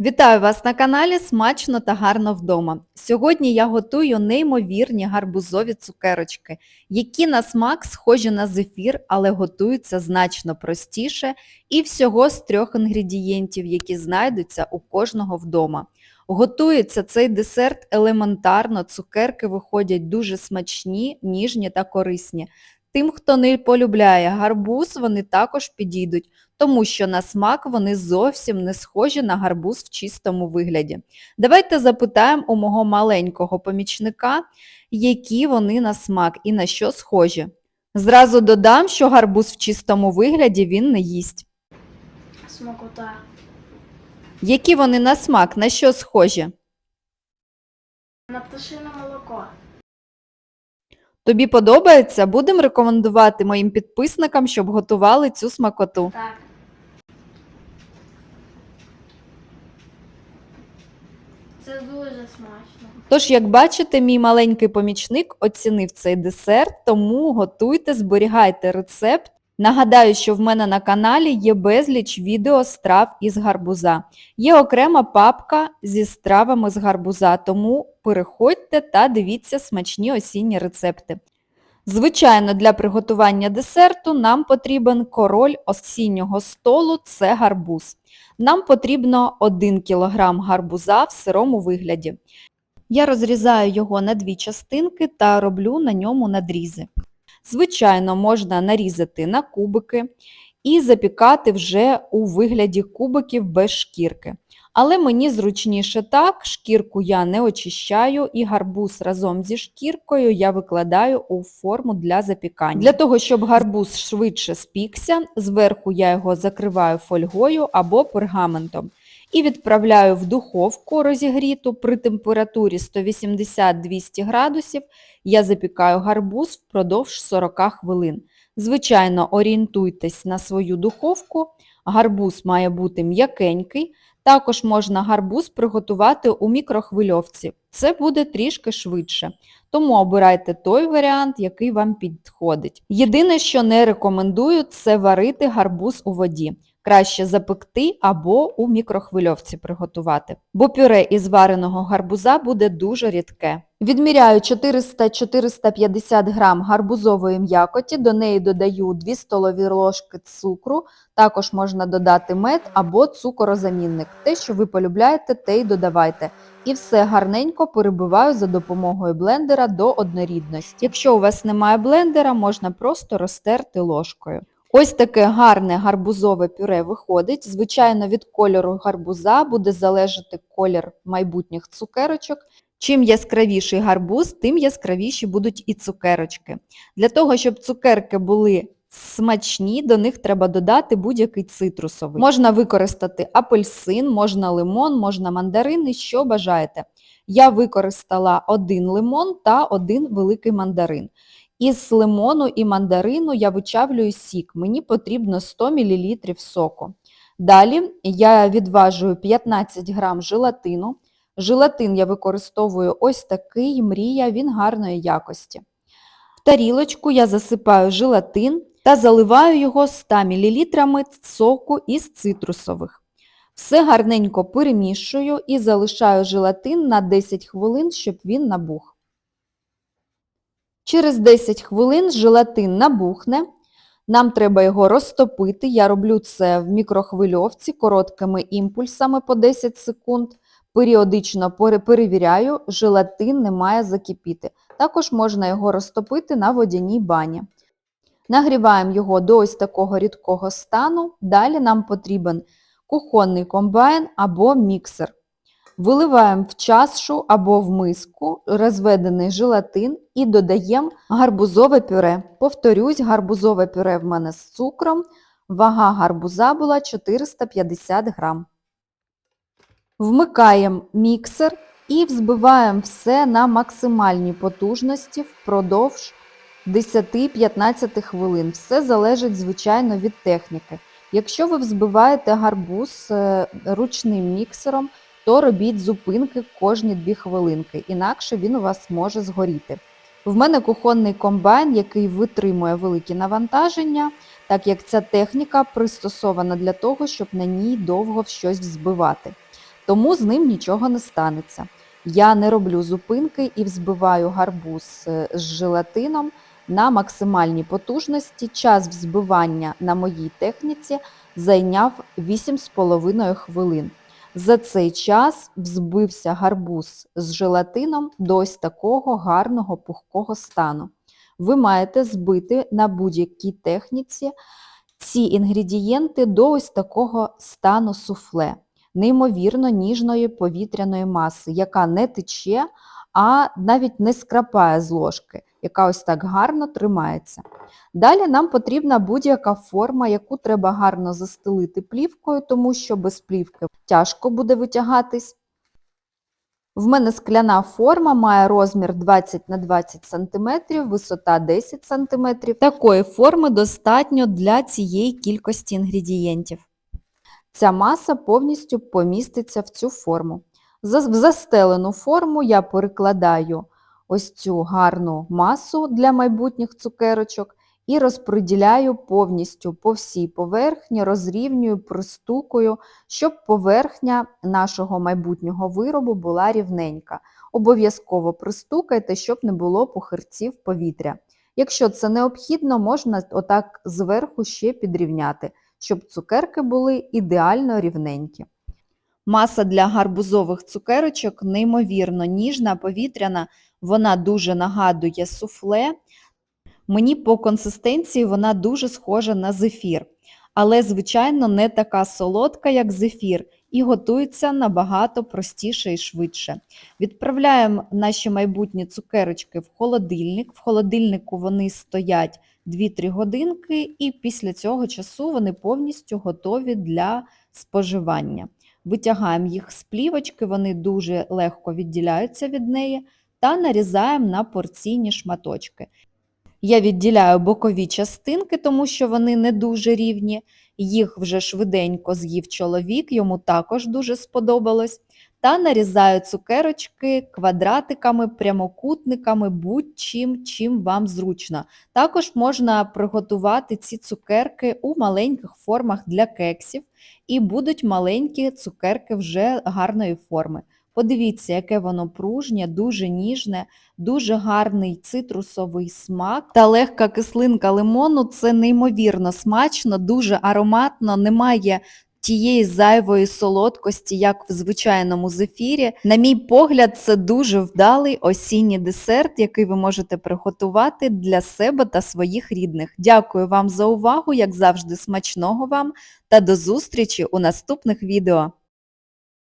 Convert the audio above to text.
Вітаю вас на каналі Смачно та гарно вдома. Сьогодні я готую неймовірні гарбузові цукерочки, які на смак схожі на зефір, але готуються значно простіше і всього з трьох інгредієнтів, які знайдуться у кожного вдома. Готується цей десерт елементарно, цукерки виходять дуже смачні, ніжні та корисні. Тим, хто не полюбляє гарбуз, вони також підійдуть тому що на смак вони зовсім не схожі на гарбуз в чистому вигляді. Давайте запитаємо у мого маленького помічника, які вони на смак і на що схожі. Зразу додам, що гарбуз в чистому вигляді він не їсть. Смакота. Які вони на смак, на що схожі? На молоко. Тобі подобається? Будемо рекомендувати моїм підписникам, щоб готували цю смакоту. Так. Це дуже смачно. Тож, як бачите, мій маленький помічник оцінив цей десерт, тому готуйте, зберігайте рецепт. Нагадаю, що в мене на каналі є безліч відео страв із гарбуза. Є окрема папка зі стравами з гарбуза, тому переходьте та дивіться смачні осінні рецепти. Звичайно, для приготування десерту нам потрібен король осіннього столу – це гарбуз. Нам потрібно 1 кг гарбуза в сирому вигляді. Я розрізаю його на дві частинки та роблю на ньому надрізи. Звичайно, можна нарізати на кубики і запікати вже у вигляді кубиків без шкірки. Але мені зручніше так, шкірку я не очищаю і гарбуз разом зі шкіркою я викладаю у форму для запікання. Для того, щоб гарбуз швидше спікся, зверху я його закриваю фольгою або пергаментом і відправляю в духовку розігріту при температурі 180-200 градусів. Я запікаю гарбуз впродовж 40 хвилин. Звичайно, орієнтуйтесь на свою духовку. Гарбуз має бути м'якенький. Також можна гарбуз приготувати у мікрохвильовці. Це буде трішки швидше. Тому обирайте той варіант, який вам підходить. Єдине, що не рекомендую, це варити гарбуз у воді. Краще запекти або у мікрохвильовці приготувати, бо пюре із вареного гарбуза буде дуже рідке. Відміряю 400-450 г гарбузової м'якоті, до неї додаю 2 столові ложки цукру, також можна додати мед або цукорозамінник. Те, що ви полюбляєте, те й додавайте. І все гарненько перебиваю за допомогою блендера до однорідності. Якщо у вас немає блендера, можна просто розтерти ложкою. Ось таке гарне гарбузове пюре виходить. Звичайно, від кольору гарбуза буде залежати колір майбутніх цукерочок. Чим яскравіший гарбуз, тим яскравіші будуть і цукерочки. Для того, щоб цукерки були смачні, до них треба додати будь-який цитрусовий. Можна використати апельсин, можна лимон, можна мандарини, що бажаєте. Я використала один лимон та один великий мандарин. Із лимону і мандарину я вичавлюю сік. Мені потрібно 100 мл соку. Далі я відважую 15 грам желатину. Желатин я використовую ось такий мрія, він гарної якості. В тарілочку я засипаю желатин та заливаю його 100 мл соку із цитрусових. Все гарненько перемішую і залишаю желатин на 10 хвилин, щоб він набух. Через 10 хвилин желатин набухне. Нам треба його розтопити. Я роблю це в мікрохвильовці короткими імпульсами по 10 секунд. Періодично перевіряю, желатин не має закипіти. Також можна його розтопити на водяній бані. Нагріваємо його до ось такого рідкого стану. Далі нам потрібен кухонний комбайн або міксер. Виливаємо в чашу або в миску розведений желатин і додаємо гарбузове пюре. Повторюсь, гарбузове пюре в мене з цукром. Вага гарбуза була 450 грам. Вмикаємо міксер і взбиваємо все на максимальній потужності впродовж 10-15 хвилин. Все залежить, звичайно, від техніки. Якщо ви взбиваєте гарбуз е, ручним міксером, то робіть зупинки кожні 2 хвилинки, інакше він у вас може згоріти. В мене кухонний комбайн, який витримує великі навантаження, так як ця техніка пристосована для того, щоб на ній довго щось взбивати. тому з ним нічого не станеться. Я не роблю зупинки і взбиваю гарбуз е, з желатином на максимальній потужності. Час взбивання на моїй техніці зайняв 8,5 хвилин. За цей час взбився гарбуз з желатином до ось такого гарного пухкого стану. Ви маєте збити на будь-якій техніці ці інгредієнти до ось такого стану суфле, неймовірно ніжної повітряної маси, яка не тече, а навіть не скрапає з ложки, яка ось так гарно тримається. Далі нам потрібна будь-яка форма, яку треба гарно застелити плівкою, тому що без плівки тяжко буде витягатись. В мене скляна форма має розмір 20 на 20 см, висота 10 см. Такої форми достатньо для цієї кількості інгредієнтів. Ця маса повністю поміститься в цю форму. В застелену форму я перекладаю ось цю гарну масу для майбутніх цукерочок і розподіляю повністю по всій поверхні, розрівнюю, пристукую, щоб поверхня нашого майбутнього виробу була рівненька. Обов'язково пристукайте, щоб не було похирців повітря. Якщо це необхідно, можна отак зверху ще підрівняти, щоб цукерки були ідеально рівненькі. Маса для гарбузових цукерочок неймовірно ніжна, повітряна, вона дуже нагадує суфле. Мені по консистенції вона дуже схожа на зефір, але, звичайно, не така солодка, як зефір, і готується набагато простіше і швидше. Відправляємо наші майбутні цукерочки в холодильник. В холодильнику вони стоять 2-3 годинки, і після цього часу вони повністю готові для споживання. Витягаємо їх з плівочки, вони дуже легко відділяються від неї, та нарізаємо на порційні шматочки. Я відділяю бокові частинки, тому що вони не дуже рівні. Їх вже швиденько з'їв чоловік, йому також дуже сподобалось. Та нарізаю цукерочки квадратиками, прямокутниками, будь-чим, чим вам зручно. Також можна приготувати ці цукерки у маленьких формах для кексів, і будуть маленькі цукерки вже гарної форми. Подивіться, яке воно пружнє, дуже ніжне, дуже гарний цитрусовий смак та легка кислинка лимону. Це неймовірно смачно, дуже ароматно, немає тієї зайвої солодкості, як в звичайному зефірі. На мій погляд, це дуже вдалий осінній десерт, який ви можете приготувати для себе та своїх рідних. Дякую вам за увагу, як завжди, смачного вам та до зустрічі у наступних відео.